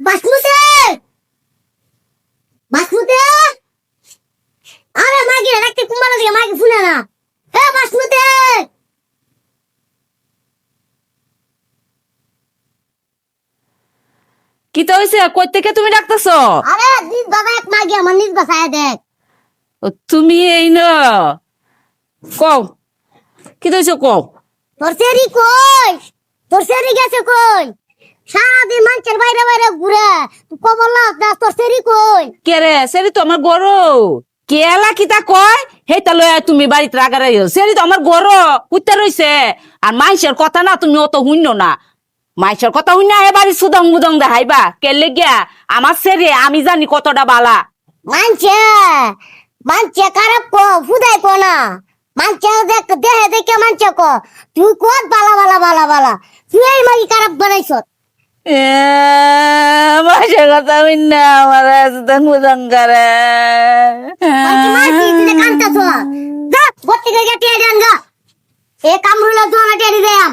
বাসমুতে! বাসমুতে! আরে মাগি রাখতে কুম্বালা দিকে মাগি শুনে না। এ বাসমুতে! কি তো হয়েছে কই থেকে তুমি ডাকতেছো? আরে নিজ বাবা এক মাগি আমার নিজ বাসায় দেখ। ও, তুমি এই ন। কও কি তো হয়েছে কও? তোর সেরি কই? তোর সেরি গেছে কই? সারাদিন মানুষের বাইরে বাইরে ঘুরে তুই কবল না তোর সেরি কই? কে রে? সেরি তো আমার গরু। কেলা কিতা কয়? হেইতা লয় তুমি বাড়িতে রাগারাই সেরি তো আমার গরু। কুত্তা রইছে। আর মাইসের কথা না তুমি অত শুনো না। মাইসের কথা শুন না এবারে সুদং মুদং দেখাইবা। কেলে গিয়া আমার সেরি আমি জানি কতটা বালা। মানছে? মানছে খারাপ কো ফুদাই কো না। মানছে দেখ দেহে দেখে মানছে কো। তুই কত বালা বালা বালা বালা। তুই এই মাগি খারাপ বানাইছ মাইসের কথা শুন না আমার সুদং মুদং করে এ কামরুলা টেরি দেয়াম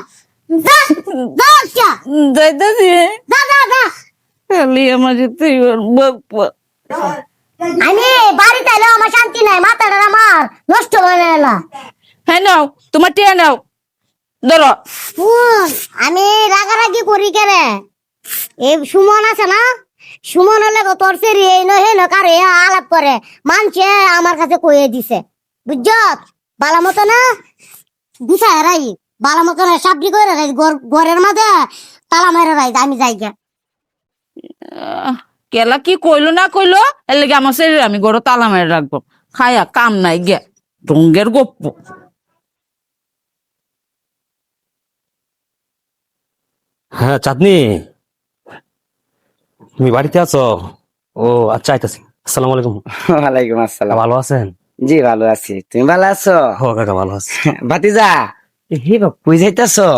খালি আমার যেতে বকবক আমি বাড়িতে এলে আমার শান্তি নাই মাথাটা আমার নষ্ট হয়ে এলা হ্যাঁ নাও তোমার টিয়া নাও। ধরো। আমি রাগারাগি করি কেনে? এই সুমন আছে না? সুমন হলে গো তোর সেরি এই নয় হেন কার এ আলাপ করে। মানছে আমার কাছে কয়ে দিছে। বুঝছ? বালা মতো না গুছায় রাই? বালা মতো না সাবডি করে রাই ঘরের মাঝে তালা মেরে রাই আমি যাই গে আহ, কেলা কি কইলো না কইলো? এর লেগে আমার শরীর আমি গরো তালা মেরে রাখব। খায়া কাম নাই গে ডঙ্গের গপ্প। হ্যাঁ চাঁদনি। তুমি বাড়িতে আছো? ও আচ্ছা আইতাছি। আসসালামু আলাইকুম। ওয়ালাইকুম আসসালাম। ভালো আছেন? জি ভালো আছি। তুমি ভালো আছো? ও কাকা ভালো আছি। ভাতিজা হে বাপ কই যাইতাছো?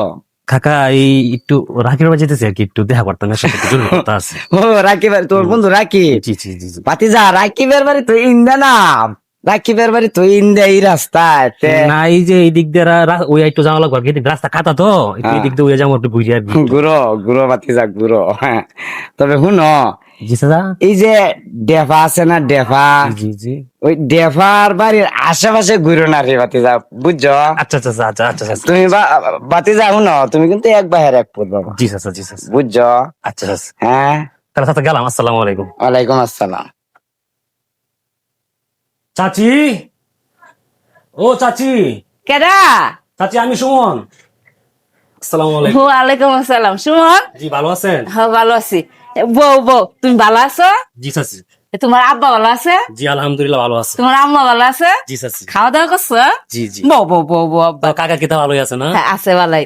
কাকা এই একটু রাকিব বাবা যেতেছে আর কি একটু দেখা করতাম না সাথে জরুরি কথা আছে। ও রাকিবের তোর বন্ধু রাকিব? জি জি জি। ভাতিজা রাকিবের বাড়ি তো ইন্দা না রাকিবের বাড়ি তো ইন্দা এই রাস্তায় না এই যে এই দিক দিয়ে ওই একটু যাওয়া লাগবে এদিক রাস্তা কাটা তো এই দিক দিয়ে ওই যাব একটু বুঝি আর কি। গুরো গুরো ভাতিজা গুরো হ্যাঁ। তবে সাদা এই যে ডেফা আছে না ডেফা? জি জি ওই ডেফার বাড়ির আশেপাশে ঘুরো না রে ভাতিজা বুঝছ? আচ্ছা আচ্ছা আচ্ছা আচ্ছা আচ্ছা তুমি বা- যা শুনো তুমি কিন্তু এক বাহের এক পুত বাবা জি সাসা জি সাসা বুঝছ? আচ্ছা আচ্ছা। হ্যাঁ। তাহলে সাথে গেলাম আসসালামু আলাইকুম। ওয়ালাইকুম আসসালাম। চাচি? ও চাচি। কেডা? চাচি আমি সুমন। আসসালামু আলাইকুম। ওয়ালাইকুম আসসালাম। সুমন? জি ভালো আছেন? হ্যাঁ ভালো আছি। বউ বউ তুমি ভালো আছো? জি চাচি। তোমার আব্বা ভালো আছে? জি আলহামদুলিল্লাহ ভালো আছে। তোমার আম্মা ভালো আছে? জি চাচি খাওয়া দাওয়া করছ? জি জি। বউ বউ বউ বউ আব্বা। কাকা কিতা ভালোই আছে না? হ্যাঁ, আছে ভালাই।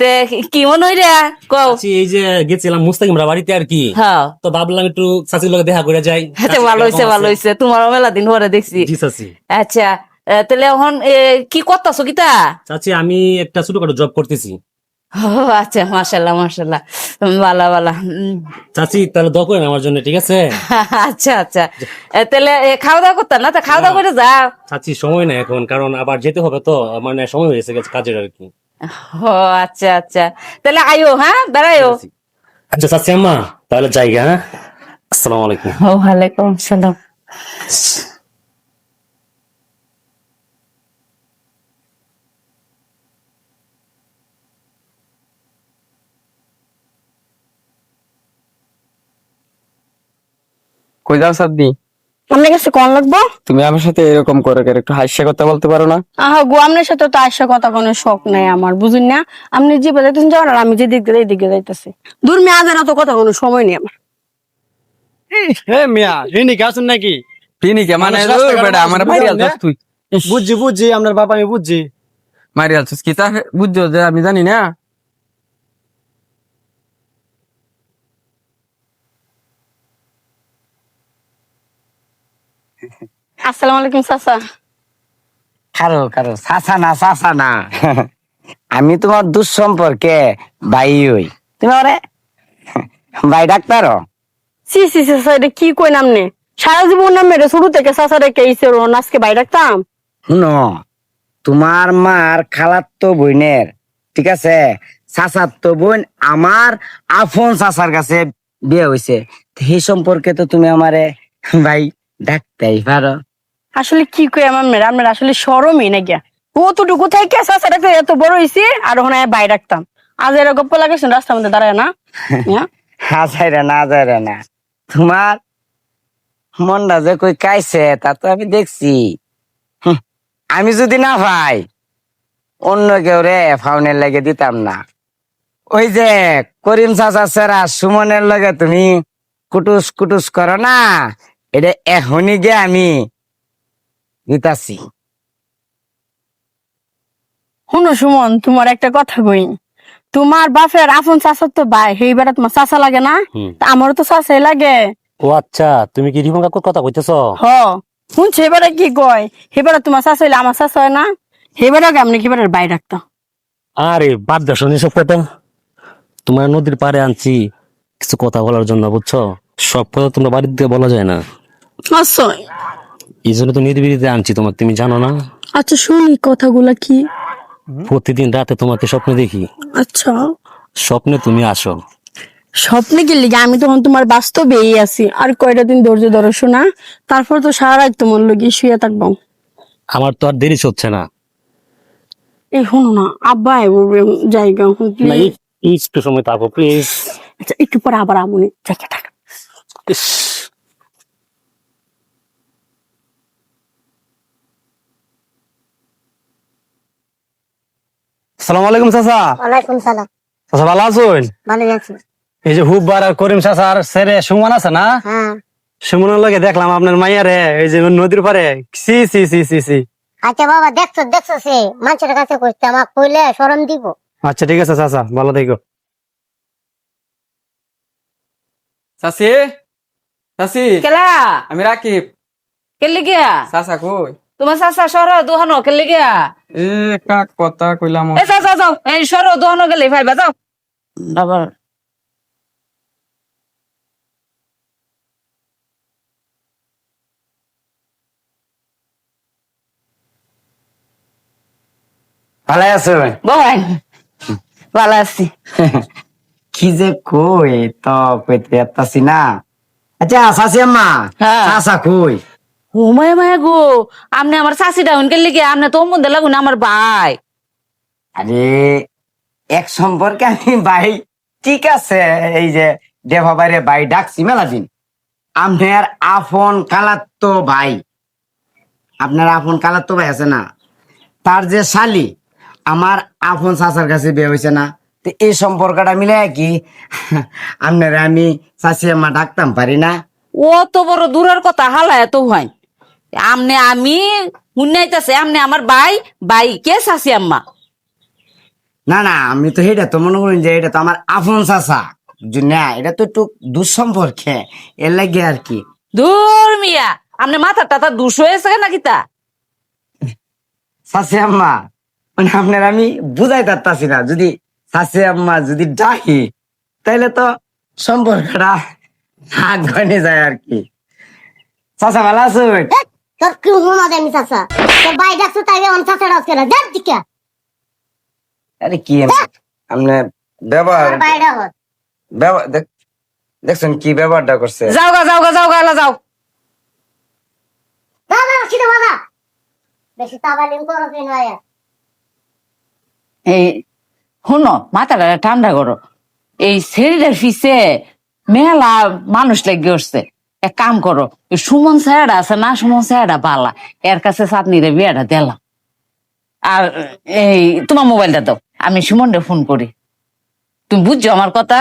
তে কি মনে হই রে? কও। এই যে গেছিলাম মুস্তাকিমরা বাড়িতে আর কি হ্যাঁ। তো ভাবলাম একটু চাচির লগে দেখা করে যাই। আচ্ছা ভালো কেমন ভালো? হয়েছে তোমার মেলা দিন পরে দেখছি। জি চাচি। আচ্ছা তাহলে এখন কি করতেছো কিতা চাচি আমি একটা ছোটখাটো জব করতেছি। ও আচ্ছা মাশাল্লাহ মাশাল্লাহ ভালো ভালো চাচি তাহলে দোয়া করেন আমার জন্য ঠিক আছে? আচ্ছা আচ্ছা। তাহলে খাওয়া দাওয়া করতে না? তা খাওয়া দাওয়া করে যাও। চাচি সময় নাই এখন কারণ আবার যেতে হবে তো মানে সময় হয়েছে গেছে কাজের আর কি। ও আচ্ছা আচ্ছা। তাহলে আইও হ্যাঁ? বেড়াইও। আচ্ছা চাচি আম্মা তাহলে জায়গা হ্যাঁ? আসসালামু আলাইকুম। ও ওয়ালাইকুম সালাম কই যাও সাদ্দি আপনার কাছে কোন লাগবো? তুমি আমার সাথে এরকম করে করে একটু হাস্য কথা বলতে পারো না? আহা গো আপনার সাথে তো কথা কোনো শখ নাই আমার বুঝুন না? আপনি যে যাইতেছেন যাওয়ার আর আমি যে দিক দিয়ে এই দিকে যাইতেছি। দূর মেয়ে আজ তো কথা কোনো সময় নেই আমার। হে মিয়া রিনি কে আসুন নাকি? তিনি কে মানে রাস্তাঘাটে বেটা আমার না? তুই। বুঝছি বুঝছি আপনার বাবা আমি বুঝছি। মারি আলছস কি? তা বুঝছ যে আমি জানি না? আসসালামু আলাইকুম চাচা কারও কারও না না। আমি তোমার দুঃসম্পর্কে ভাই হই তুমি ভাই ডাক্তার? সি সি চাচা এটা কি কই নামনে সারা জীবন নাম শুরু থেকে চাচা রেখে ইসে রোন আজকে বাই রাখতাম শুনো তোমার মার খালাত্তো বোনের ঠিক আছে? চাচাত্তো বোন আমার আফন চাচার কাছে বিয়ে হয়েছে সেই সম্পর্কে তো তুমি আমারে ভাই ডাকতেই পারো। আসলে কি কই আমার মেয়ের? আমার আসলে সরমই না গিয়া। থেকে এত বড় আর ওখানে বাই রাখতাম। আজ এরা গপ্প লাগাইছেন রাস্তার মধ্যে দাঁড়ায় না। হ্যাঁ? না যাই রে না যাই রে না। তোমার মনটা যে কই কাইছে তা তো আমি দেখছি। আমি যদি না ভাই অন্য কেউ রে ফাউনের লাগে দিতাম না। ওই যে করিম চাচা সেরা সুমনের লগে তুমি কুটুস কুটুস করো না। এটা এখনই গে আমি দিতাছি শুনো সুমন তোমার একটা কথা কই। তোমার বাপের আপন চাচার তো ভাই সেই বেড়া তোমার চাচা লাগে না? তা আমারও তো চাচাই লাগে। ও আচ্ছা তুমি কি রিমন কাকুর কথা কইতেছ? হ শুনছে এবারে কি কয়? এবারে তোমার চাচা হইলে আমার চাচা হয় না? এবারে আপনি কি এবারে বাই রাখতাম আরে বাদ দাও শোনি সব কথা। তোমার নদীর পাড়ে আনছি কিছু কথা বলার জন্য বুঝছ? সব কথা তোমরা বাড়ির দিকে বলা যায় না। আচ্ছা। এই জন্য তো নির্বিড়িতে আনছি তোমার তুমি জানো না? আচ্ছা শুনি কথাগুলা কি? প্রতিদিন রাতে তোমাকে স্বপ্নে দেখি। আচ্ছা। স্বপ্নে তুমি আসো। স্বপ্নে লিগে আমি তখন তোমার বাস্তবেই আছি। আর কয়টা দিন ধৈর্য ধরো শোনা? তারপর তো সারা রাত তোমার লগে শুয়ে থাকব। আমার তো আর দেরি হচ্ছে না। এই শোনো না আব্বা জায়গা একটু সময় থাকো প্লিজ। আচ্ছা একটু পরে আবার আমনি জায়গা থাক। সালাম আলাইকুম চাচা। ওয়ালাইকুম সালাম। চাচা ভালো আছেন? ভালো আছি। এই যে হুববার আর করিম চাচার ছেড়ে সুমন আছে না? হ্যাঁ। সুমনের লগে দেখলাম আপনার মাইয়ারে এই যে নদীর পারে সি সি সি সি সি আচ্ছা বাবা দেখছ দেখছ সে মানুষের কাছে কইতে আমাকে কইলে শরম দিব। আচ্ছা ঠিক আছে চাচা ভালো থেকো। চাচি? চাচি? কেলা? আমি রাকিব। কেলে গিয়া? চাচা কই? তোমার চাচা সর দোহানো কেলে গিয়া এ কাক কথা কইলাম এ যাও যাও এই সর দোহানো গেলে ভাইবা যাও আবার ভালো আছো বহাই ভালো আছি। কি যে কই তো কইতে পারতাছি না। আচ্ছা শাশি আম্মা হ্যাঁ। কই? ও মায়া মায়া গো। আপনি আমার চাষি ডাউন কেলে গিয়া? আপনি তো মধ্যে লাগুন আমার ভাই। আরে এক সম্পর্কে আমি ভাই ঠিক আছে এই যে দেভা বাইরে ভাই ডাকছি মেলা দিন। আপনার আফন কালাত্তো ভাই। আপনার আফন কালাত্তো ভাই আছে না? তার যে শালি আমার আফন চাচার কাছে বিয়ে হয়েছে না? তো এই সম্পর্কটা মিলে কি? আপনার আমি চাষি আম্মা ডাকতাম পারি না? ও তো বড় দূরের কথা হালায় তো হয় আমনে আমি শুনাইতেছে আমনে আমার ভাই ভাই কে চাষি আম্মা? না না আমি তো এটা তো মনে করি যে এটা তো আমার আপন চাচা। না এটা তো একটু দুঃসম্পর্কে এর লাগে আর কি। দূর মিয়া আমনে মাথা টাথা দুষ হয়েছে নাকি তা? শাশি আম্মা মানে আপনার আমি বুঝাই পারতাছি না যদি শাশি আম্মা যদি ডাকি তাইলে তো সম্পর্কটা হাত গনে যায় আর কি। চাচা ভালো আছো তোর কি হুমা দেমি চাচা? তোর বাই ডাকছো তাই আমার চাচা ডাকছে না। যার দিকে আরে কি আপনি ব্যবহার ব্যবহার দেখ- দেখছেন কি ব্যবহারটা করছে? যাও গা যাও গা যাও গা যাও। দাদা সিধা বাবা। বেশি তাবালিম করো কেন আয়া এই শুনো মাথাটা ঠান্ডা করো। এই শরীরের ফিসে মেলা মানুষ লেগে উঠছে। এক কাম করো সুমন স্যারটা আছে না সুমন স্যারটা পালা। এর কাছে চাটনিরে বিয়াটা দিলাম। আর এই তোমার মোবাইলটা দাও আমি সুমনরে ফোন করি। তুমি বুঝছ আমার কথা?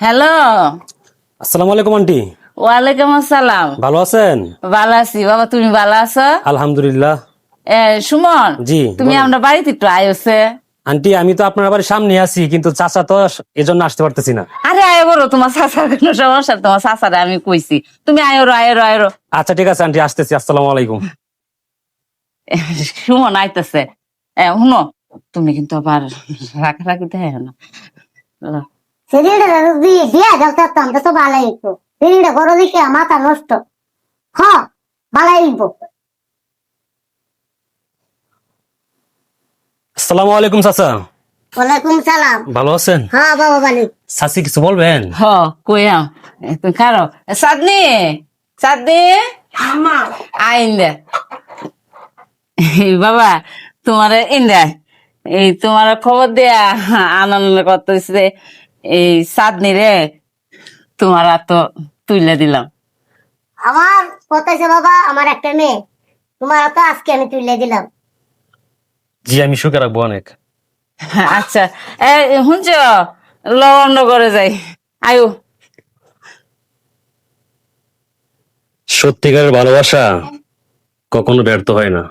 হ্যালো? আসসালামু আলাইকুম আন্টি। ওয়ালাইকুম আসসালাম। ভালো আছেন? ভালো আছি। বাবা তুমি ভালো আছো? আলহামদুলিল্লাহ। এ সুমন জি, তুমি আমরা বাড়িতে একটু আয়োছে আন্টি আমি তো আপনার বাড়ির সামনে আছি কিন্তু চাচা তো এজন্য আসতে পারতেছি না। আরে আয় বড় তোমার চাচার কোনো সমস্যা তোমার চাচারে আমি কইছি। তুমি আয়রো আয়রো আয়রো আচ্ছা ঠিক আছে আন্টি আসতেছি আসসালামু আলাইকুম। সুমন আইতেছে। এ শুনো তুমি কিন্তু আবার রাখারাখি দেয় না। শরীরটা দিয়ে দিয়া ডাক্তার আমরা তো শরীরটা গরম দিকে মাথা নষ্ট। হ ভালাই আসসালামু আলাইকুম চাচা। ওয়ালাইকুম সালাম। ভালো আছেন? হ্যাঁ বাবা চাচি কিছু বলবেন? হ কইয়া তুমি খারো চাঁদনি? চাঁদনি? আইন দে এই বাবা তোমার ইন্দা। এই তোমার খবর দেয়া আনন্দ করতেছে এই চাঁদনি রে তোমার তো তুইলে দিলাম। আমার কথা আছে বাবা আমার একটা মেয়ে। তোমার তো আজকে আমি তুলে দিলাম। জি আমি সুখে রাখব অনেক। আচ্ছা এ শুনছ? লবণ্ড করে যাই। আয়ু। সত্যিকারের ভালোবাসা কখনো ব্যর্থ হয় না।